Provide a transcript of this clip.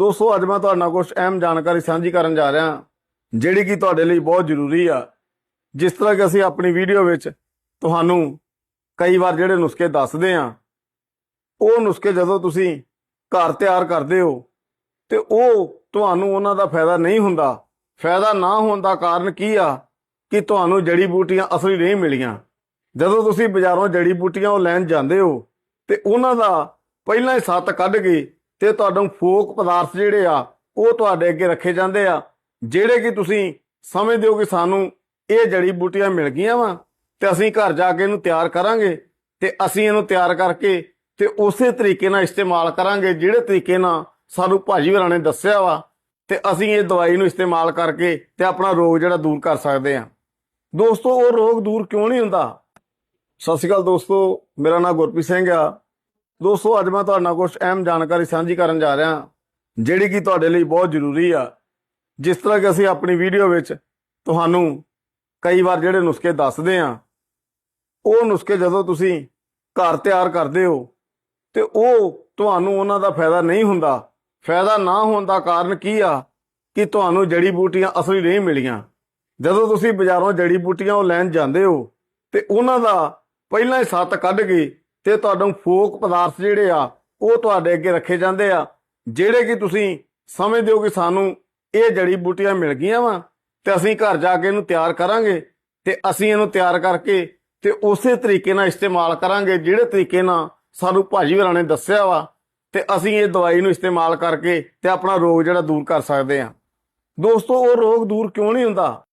ਦੋਸਤੋ, ਅੱਜ ਮੈਂ ਤੁਹਾਡੇ ਨਾਲ ਕੁਝ ਅਹਿਮ ਜਾਣਕਾਰੀ ਸਾਂਝੀ ਕਰਨ ਜਾ ਰਿਹਾ ਜਿਹੜੀ ਕਿ ਤੁਹਾਡੇ ਲਈ ਬਹੁਤ ਜ਼ਰੂਰੀ ਆ। ਜਿਸ ਤਰ੍ਹਾਂ ਕਿ ਅਸੀਂ ਆਪਣੀ ਵੀਡੀਓ ਵਿੱਚ ਤੁਹਾਨੂੰ ਕਈ ਵਾਰ ਜਿਹੜੇ ਨੁਸਖੇ ਦੱਸਦੇ ਆ ਉਹ ਨੁਸਖੇ ਜਦੋਂ ਤੁਸੀਂ ਘਰ ਤਿਆਰ ਕਰਦੇ ਹੋ, ਤੇ ਉਹ ਤੁਹਾਨੂੰ ਉਹਨਾਂ ਦਾ ਫਾਇਦਾ ਨਹੀਂ ਹੁੰਦਾ। ਫਾਇਦਾ ਨਾ ਹੋਣ ਦਾ ਕਾਰਨ ਕੀ ਆ? ਕਿ ਤੁਹਾਨੂੰ ਜੜੀ ਬੂਟੀਆਂ ਅਸਲੀ ਨਹੀਂ ਮਿਲੀਆਂ। ਜਦੋਂ ਤੁਸੀਂ ਬਾਜ਼ਾਰੋਂ ਜੜੀ ਬੂਟੀਆਂ ਉਹ ਲੈਣ ਜਾਂਦੇ ਹੋ, ਤੇ ਉਹਨਾਂ ਦਾ ਪਹਿਲਾਂ ਹੀ ਸੱਤ ਕੱਢ ਕੇ ਤੇ ਤੁਹਾਨੂੰ ਫੋਕ ਪਦਾਰਥ ਜਿਹੜੇ ਆ, ਉਹ ਤੁਹਾਡੇ ਅੱਗੇ ਰੱਖੇ ਜਾਂਦੇ ਆ। ਜਿਹੜੇ ਕਿ ਤੁਸੀਂ ਸਮਝਦੇ ਹੋ ਕਿ ਸਾਨੂੰ ਇਹ ਜੜੀ ਬੂਟੀਆਂ ਮਿਲ ਗਈਆਂ ਵਾ, ਤੇ ਅਸੀਂ ਘਰ ਜਾ ਕੇ ਇਹਨੂੰ ਤਿਆਰ ਕਰਾਂਗੇ, ਤੇ ਅਸੀਂ ਇਹਨੂੰ ਤਿਆਰ ਕਰਕੇ ਤੇ ਉਸੇ ਤਰੀਕੇ ਨਾਲ ਇਸਤੇਮਾਲ ਕਰਾਂਗੇ, ਜਿਹੜੇ ਤਰੀਕੇ ਨਾਲ ਸਾਨੂੰ ਭਾਜੀ ਹੋਰਾਂ ਨੇ ਦੱਸਿਆ ਵਾ, ਤੇ ਅਸੀਂ ਇਹ ਦਵਾਈ ਨੂੰ ਇਸਤੇਮਾਲ ਕਰਕੇ ਤੇ ਆਪਣਾ ਰੋਗ ਜਿਹੜਾ ਦੂਰ ਕਰ ਸਕਦੇ ਆ। ਦੋਸਤੋ, ਉਹ ਰੋਗ ਦੂਰ ਕਿਉਂ ਨਹੀਂ ਹੁੰਦਾ? ਸਤਿ ਸ਼੍ਰੀ ਅਕਾਲ ਦੋਸਤੋ, ਮੇਰਾ ਨਾਮ ਗੁਰਪ੍ਰੀਤ ਸਿੰਘ ਆ। ਦੋਸਤੋ, ਅੱਜ ਮੈਂ ਤੁਹਾਡੇ ਨਾਲ ਕੁਝ ਅਹਿਮ ਜਾਣਕਾਰੀ ਸਾਂਝੀ ਕਰਨ ਜਾ ਰਿਹਾ ਜਿਹੜੀ ਕਿ ਤੁਹਾਡੇ ਲਈ ਬਹੁਤ ਜ਼ਰੂਰੀ ਆ। ਜਿਸ ਤਰ੍ਹਾਂ ਕਿ ਅਸੀਂ ਆਪਣੀ ਵੀਡੀਓ ਵਿੱਚ ਤੁਹਾਨੂੰ ਕਈ ਵਾਰ ਜਿਹੜੇ ਨੁਸਖੇ ਦੱਸਦੇ ਆ ਉਹ ਨੁਸਖੇ ਜਦੋਂ ਤੁਸੀਂ ਘਰ ਤਿਆਰ ਕਰਦੇ ਹੋ, ਤੇ ਉਹ ਤੁਹਾਨੂੰ ਉਹਨਾਂ ਦਾ ਫਾਇਦਾ ਨਹੀਂ ਹੁੰਦਾ। ਫਾਇਦਾ ਨਾ ਹੋਣ ਦਾ ਕਾਰਨ ਕੀ ਆ? ਕਿ ਤੁਹਾਨੂੰ ਜੜੀ ਬੂਟੀਆਂ ਅਸਲੀ ਨਹੀਂ ਮਿਲੀਆਂ। ਜਦੋਂ ਤੁਸੀਂ ਬਾਜ਼ਾਰੋਂ ਜੜੀ ਬੂਟੀਆਂ ਉਹ ਲੈਣ ਜਾਂਦੇ ਹੋ, ਤੇ ਉਹਨਾਂ ਦਾ ਪਹਿਲਾਂ ਹੀ ਸੱਤ ਕੱਢ ਕੇ ਤੇ ਤੁਹਾਨੂੰ ਫੋਕ ਪਦਾਰਥ ਜਿਹੜੇ ਆ, ਉਹ ਤੁਹਾਡੇ ਅੱਗੇ ਰੱਖੇ ਜਾਂਦੇ ਆ। ਜਿਹੜੇ ਕਿ ਤੁਸੀਂ ਸਮਝਦੇ ਹੋ ਕਿ ਸਾਨੂੰ ਇਹ ਜੜੀ ਬੂਟੀਆਂ ਮਿਲ ਗਈਆਂ ਵਾ, ਤੇ ਅਸੀਂ ਘਰ ਜਾ ਕੇ ਇਹਨੂੰ ਤਿਆਰ ਕਰਾਂਗੇ, ਤੇ ਅਸੀਂ ਇਹਨੂੰ ਤਿਆਰ ਕਰਕੇ ਤੇ ਉਸੇ ਤਰੀਕੇ ਨਾਲ ਇਸਤੇਮਾਲ ਕਰਾਂਗੇ, ਜਿਹੜੇ ਤਰੀਕੇ ਨਾਲ ਸਾਨੂੰ ਭਾਜੀ ਹੋਰਾਂ ਨੇ ਦੱਸਿਆ ਵਾ, ਤੇ ਅਸੀਂ ਇਹ ਦਵਾਈ ਨੂੰ ਇਸਤੇਮਾਲ ਕਰਕੇ ਤੇ ਆਪਣਾ ਰੋਗ ਜਿਹੜਾ ਦੂਰ ਕਰ ਸਕਦੇ ਆ ਦੋਸਤੋ, ਉਹ ਰੋਗ ਦੂਰ ਕਿਉਂ ਨਹੀਂ ਹੁੰਦਾ?